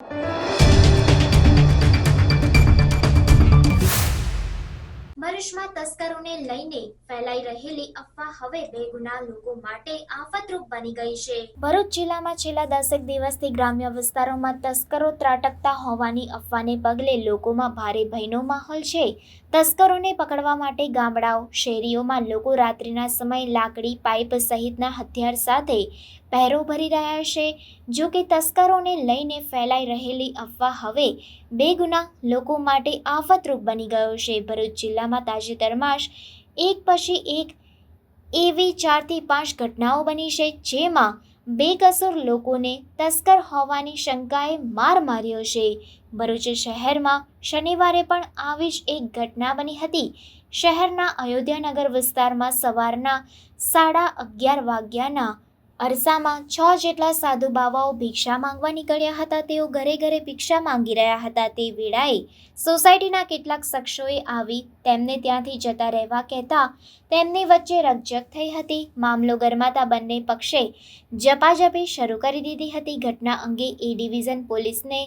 you ભરૂચમાં તસ્કરોને લઈને ફેલાઈ રહેલી અફવા હવે બેગુના લોકો માટે આફતરૂપ બની ગઈ છે. ભરૂચ જિલ્લામાં છેલ્લા દસેક દિવસથી ગ્રામ્ય વિસ્તારોમાં તસ્કરો ત્રાટકતા હોવાની અફવાને પગલે લોકોમાં ભારે ભયનો માહોલ છે. તસ્કરોને પકડવા માટે ગામડાઓ, શેરીઓમાં લોકો રાત્રિના સમયે લાકડી, પાઇપ સહિતના હથિયાર સાથે પહેરો ભરી રહ્યા છે. જો કે તસ્કરોને લઈને ફેલાઈ રહેલી અફવા હવે બેગુના લોકો માટે આફતરૂપ બની ગયો છે. ભરૂચ જિલ્લામાં તાજેતરમાં જ એક પછી એક એવી ચારથી પાંચ ઘટનાઓ બની છે જેમાં બેકસૂર લોકોને તસ્કર હોવાની શંકાએ માર માર્યો છે. ભરૂચ શહેરમાં શનિવારે પણ આવી જ એક ઘટના બની હતી. શહેરના અયોધ્યાનગર વિસ્તારમાં સવારના સાડા અગિયાર વાગ્યાના અરસામાં છ જેટલા સાધુ બાવાઓ ભિક્ષા માંગવા નીકળ્યા હતા, તેઓ ઘરે ઘરે ભિક્ષા માંગી રહ્યા હતા. તે વેળાએ સોસાયટીના કેટલાક શખ્સોએ આવી તેમને ત્યાંથી જતા રહેવા કહેતા તેમની વચ્ચે રકજક થઈ હતી. મામલો ગરમાતા બંને પક્ષે જપાજપી શરૂ કરી દીધી હતી. ઘટના અંગે એ ડિવિઝન પોલીસને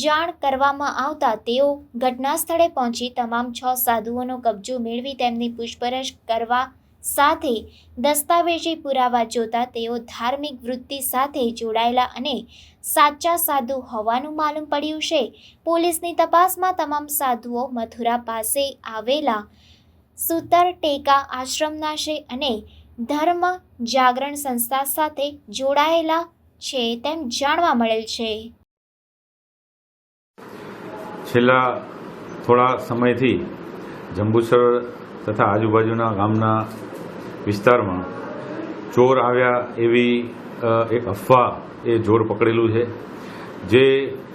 જાણ કરવામાં આવતા તેઓ ઘટના સ્થળે પહોંચી તમામ છ સાધુઓનો કબજો મેળવી તેમની પૂછપરછ કરવા સાથે દસ્તાવેજી પુરાવા જોતા તેઓ ધાર્મિક વૃત્તિ સાથે જોડાયેલા અને સાચા સાધુ હોવાનું માલુમ પડ્યું છે. પોલીસની તપાસમાં તમામ સાધુઓ મથુરા પાસે આવેલા સુતર ટેકા આશ્રમના છે અને ધર્મ જાગરણ સંસ્થા સાથે જોડાયેલા છે તેમ જાણવા મળેલ છે. છેલ્લા થોડા સમયથી જંબુસર તથા આજુબાજુના ગામના વિસ્તારમાં ચોર આવ્યા એવી એક અફવા એ જોર પકડેલું છે, જે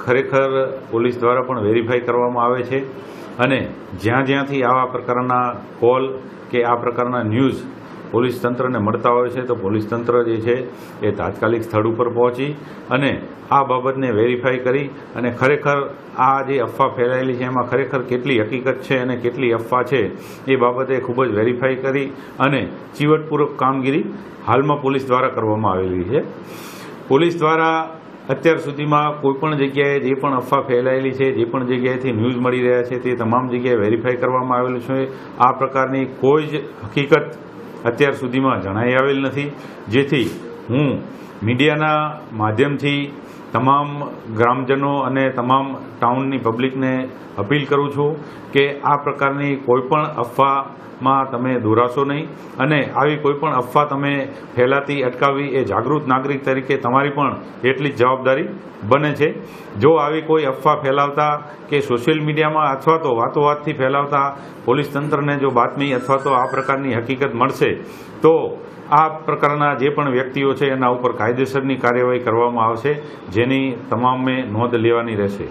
ખરેખર પોલીસ દ્વારા પણ વેરીફાઈ કરવામાં આવે છે. અને જ્યાં જ્યાંથી આવા પ્રકારના કોલ કે આ પ્રકારના ન્યૂઝ પોલીસ તંત્રને મળતા હોય છે, તો પોલીસ તંત્ર જે છે એ તાત્કાલિક સ્થળ ઉપર પહોંચી અને આ બાબતને વેરીફાઈ કરી અને ખરેખર આ જે અફવા ફેલાયેલી છે, એમાં ખરેખર કેટલી હકીકત છે અને કેટલી અફવા છે, એ બાબતે ખૂબ જ વેરીફાઈ કરી અને ચીવટપૂર્વક કામગીરી હાલમાં પોલીસ દ્વારા કરવામાં આવેલી છે. પોલીસ દ્વારા અત્યાર સુધીમાં કોઈપણ જગ્યાએ જે પણ અફવા ફેલાયેલી છે, જે પણ જગ્યાએથી ન્યૂઝ મળી રહ્યા છે, તે તમામ જગ્યાએ વેરીફાઈ કરવામાં આવેલું છે. આ પ્રકારની કોઈ જ હકીકત અત્યાર સુધીમાં જણાઈ આવેલ નથી. જેથી હું મીડિયાના માધ્યમથી તમામ ગ્રામજનો અને તમામ ટાઉનની પબ્લિકને અપીલ કરું છું કે આ પ્રકારની કોઈ પણ અફવામાં તમે દોરાશો નહીં અને આવી કોઈપણ અફવા તમે ફેલાતી, અટકાવવી એ જાગૃત નાગરિક તરીકે તમારી પણ એટલી જ જવાબદારી બને છે. જો આવી કોઈ અફવા ફેલાવતા કે સોશિયલ મીડિયામાં અથવા તો વાતોવાતથી ફેલાવતા પોલીસ તંત્રને જો બાતમી અથવા તો આ પ્રકારની હકીકત મળશે, તો આ પ્રકારના જે પણ વ્યક્તિઓ છે, એના ઉપર કાયદેસરની કાર્યવાહી કરવામાં આવશે, જેની તમામે નોંધ લેવાની રહેશે.